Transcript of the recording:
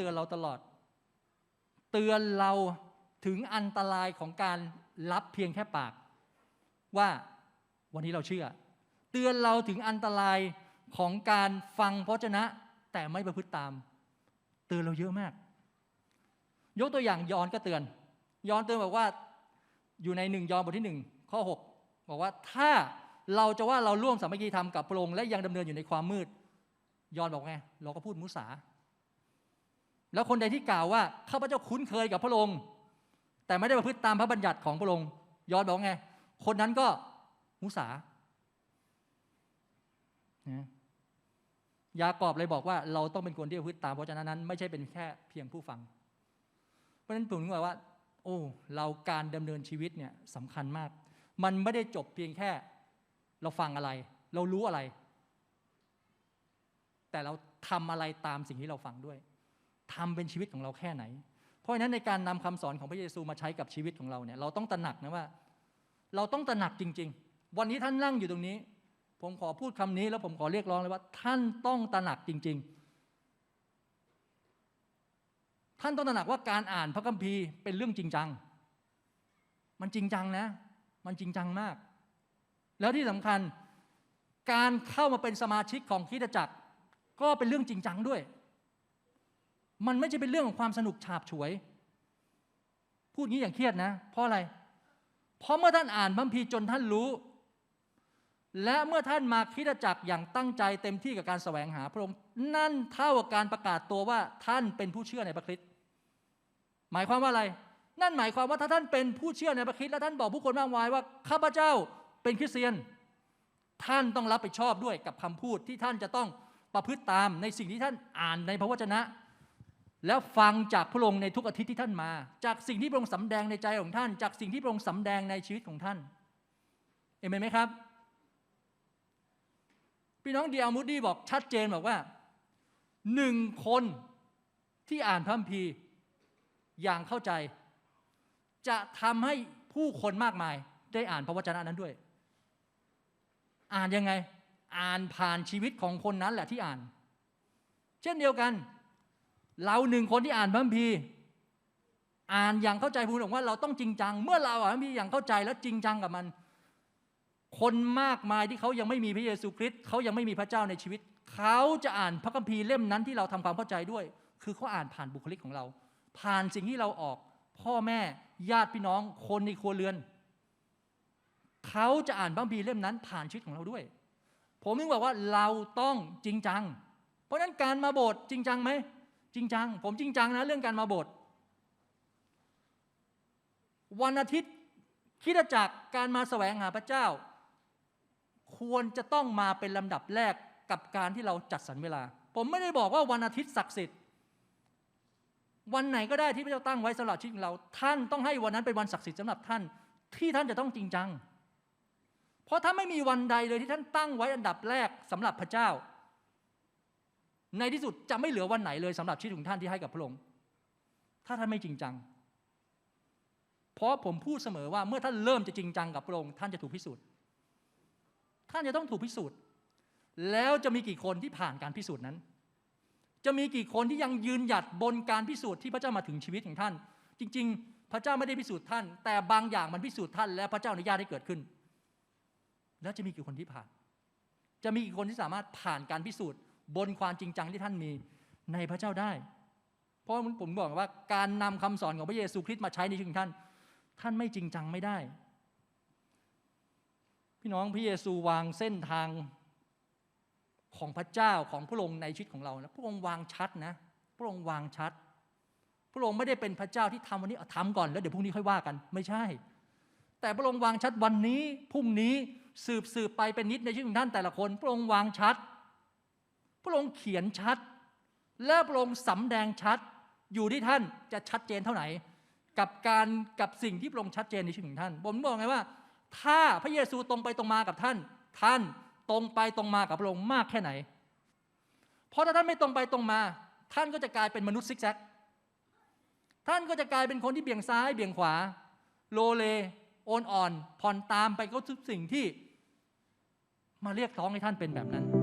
เตือนเราตลอด เตือนเราถึงอันตรายของการรับเพียงแค่ปาก ว่าวันนี้เราเชื่อ เตือนเราถึงอันตรายของการฟังพระชนะ แต่ไม่ประพฤติตาม เตือนเราเยอะมาก ยกตัวอย่างยอนก็เตือน ยอนเตือนบอกว่าอยู่ในหนึ่งยอนบทที่หนึ่งข้อ 6 บอกว่าถ้าเราจะว่าเราร่วมสามัคคีธรรมกับพระองค์และยังดำเนินอยู่ในความมืด ยอนบอกไงเราก็พูดมุสา แล้วคนใดที่กล่าวว่าข้าพเจ้าคุ้นเคยกับพระองค์ แต่ไม่ได้ประพฤติตามพระบัญญัติของพระองค์ยอนบอกไง คนนั้นก็มุสานะยากอบเลยบอกว่าเราต้องเป็นคนที่ประพฤติตามเพราะฉะนั้นนั้น ไม่ใช่เป็นแค่เพียงผู้ฟัง เพราะฉะนั้นผมบอกว่า โอ้เราการดำเนินชีวิตเนี่ยสำคัญมาก มันไม่ได้จบเพียงแค่ เราฟังอะไร เรารู้อะไร แต่เราทำอะไรตามสิ่งที่เราฟังด้วย ทำเป็นชีวิตของเราแค่ไหน เพราะฉะนั้นในการนำคำสอนของพระเยซูมาใช้กับชีวิตของเราเนี่ยเราต้องตระหนักนะว่า เราต้องตระหนักจริง ๆ วันนี้ท่านนั่งอยู่ตรงนี้ ผมขอพูดคำนี้แล้วผมขอเรียกร้องเลยว่า ท่านต้องตระหนักจริง ๆ ท่านต้องตระหนักว่าการอ่านพระคัมภีร์เป็นเรื่องจริงจัง มันจริงจังนะ มันจริงจังมาก แล้วที่สำคัญการเข้ามาเป็นสมาชิกของคริสตจักร ก็เป็นเรื่องจริงจังด้วย มันไม่ใช่เป็นเรื่องของความสนุกฉาบฉวย พูดงี้อย่างเครียดนะ เพราะอะไร เพราะเมื่อท่านอ่านพระคัมภีจนท่านรู้ และเมื่อท่านมาคริสตจักรอย่างตั้งใจเต็มที่กับการแสวงหาพระองค์ นั่นเท่ากับการประกาศตัวว่าท่านเป็นผู้เชื่อในพระคริสต์ หมายความว่าอะไร นั่นหมายความว่าถ้าท่านเป็นผู้เชื่อในพระคริสต์และท่านบอกผู้คนมากมายว่าข้าพเจ้าเป็นคริสเตียน ท่านต้องรับผิดชอบด้วยกับคำพูดที่ท่านจะต้องประพฤติตามในสิ่งที่ท่านอ่านในพระวจนะ แล้วฟังจากพระองค์ในทุกอาทิตย์ที่ท่านมา จากสิ่งที่พระองค์สำแดงในใจของท่าน จากสิ่งที่พระองค์สำแดงในชีวิตของท่านเอเมนไหมครับ พี่น้องเดียมูดดี้บอกชัดเจนบอกว่าหนึ่งคนที่อ่านพระคัมภีร์อย่างเข้าใจ จะทำให้ผู้คนมากมาย ได้อ่านพระวจนะนั้นด้วย อ่านยังไง อ่านผ่านชีวิตของคนนั้นแหละที่อ่าน เช่นเดียวกัน เราหนึ่งคนที่อ่านพระคัมภีร์อ่านอย่างเข้าใจพูดบอกว่าเราต้องจริงจัง เมื่อเราอ่านพระคัมภีร์อย่างเข้าใจแล้วจริงจังกับมัน คนมากมายที่เขายังไม่มีพระเยซูคริสต์เขายังไม่มีพระเจ้าในชีวิตเขาจะอ่านพระคัมภีร์เล่มนั้นที่เราทำความเข้าใจด้วย คือเขาอ่านผ่านบุคลิกของเรา ผ่านสิ่งที่เราออก พ่อแม่ญาติพี่น้องคนในครัวเรือนเขาจะอ่านพระคัมภีร์เล่มนั้น ผ่านชีวิตของเราด้วย ผมถึงบอกว่าเราต้องจริงจัง เพราะนั้นการมาโบสถ์จริงจังไหม จริงจัง ผมจริงจังนะเรื่องการมาโบสถ์วันอาทิตย์คิดจักการมาแสวงหาพระเจ้า ควรจะต้องมาเป็นลำดับแรกกับการที่เราจัดสรรเวลา ผมไม่ได้บอกว่าวันอาทิตย์ศักดิ์สิทธิ์ วันไหนก็ได้ที่พระเจ้าตั้งไว้สำหรับชีวิตของเรา ท่านต้องให้วันนั้นเป็นวันศักดิ์สิทธิ์สำหรับท่านที่ท่านจะต้องจริงจัง เพราะถ้าไม่มีวันใดเลยที่ท่านตั้งไว้อันดับแรกสำหรับพระเจ้า ในที่สุดจะไม่เหลือวันไหนเลยสำหรับชีวิตของท่านที่ให้กับพระองค์ ถ้าท่านไม่จริงจัง เพราะผมพูดเสมอว่าเมื่อท่านเริ่มจะจริงจังกับพระองค์ท่านจะถูกพิสูจน์ ท่านจะต้องถูกพิสูจน์ แล้วจะมีกี่คนที่ผ่านการพิสูจน์นั้น จะมีกี่คนที่ยังยืนหยัดบนการพิสูจน์ที่พระเจ้ามาถึงชีวิตของท่าน จริง ๆ พระเจ้าไม่ได้พิสูจน์ท่าน แต่บางอย่างมันพิสูจน์ท่าน และพระเจ้าอนุญาตให้เกิดขึ้น แล้วจะมีกี่คนที่ผ่าน จะมีกี่คนที่สามารถผ่านการพิสูจน์ บนความจริงจังที่ท่านมีในพระเจ้าได้ เพราะผมบอกว่าการนำคำสอนของพระเยซูคริสต์มาใช้ในชีวิตของท่าน ท่านไม่จริงจังไม่ได้ พี่น้องพระเยซูวางเส้นทางของพระเจ้าของพระองค์ในชีวิตของเรานะพระองค์วางชัดนะพระองค์วางชัด พระองค์ไม่ได้เป็นพระเจ้าที่ทำวันนี้เอาทำก่อนแล้วเดี๋ยวพรุ่งนี้ค่อยว่ากัน ไม่ใช่ แต่พระองค์วางชัดวันนี้พรุ่งนี้สืบสืบไปเป็นนิดในชีวิตของท่านแต่ละคน พระองค์วางชัด พระองค์เขียนชัด และพระองค์สำแดงชัดอยู่ที่ท่านจะชัดเจนเท่าไหร่กับการกับสิ่งที่พระองค์ชัดเจนในชีวิตของท่านผมบอกไงว่า ถ้าพระเยซูตรงไปตรงมากับท่าน ท่านตรงไปตรงมากับพระองค์มากแค่ไหน เพราะถ้าท่านไม่ตรงไปตรงมา ท่านก็จะกลายเป็นมนุษย์ซิกแซกท่านก็จะกลายเป็นคนที่เบี่ยงซ้ายเบี่ยงขวา โลเลโอนอ่อนผ่อนตามไปก็ทุกสิ่งที่มาเรียกร้องให้ท่านเป็นแบบนั้น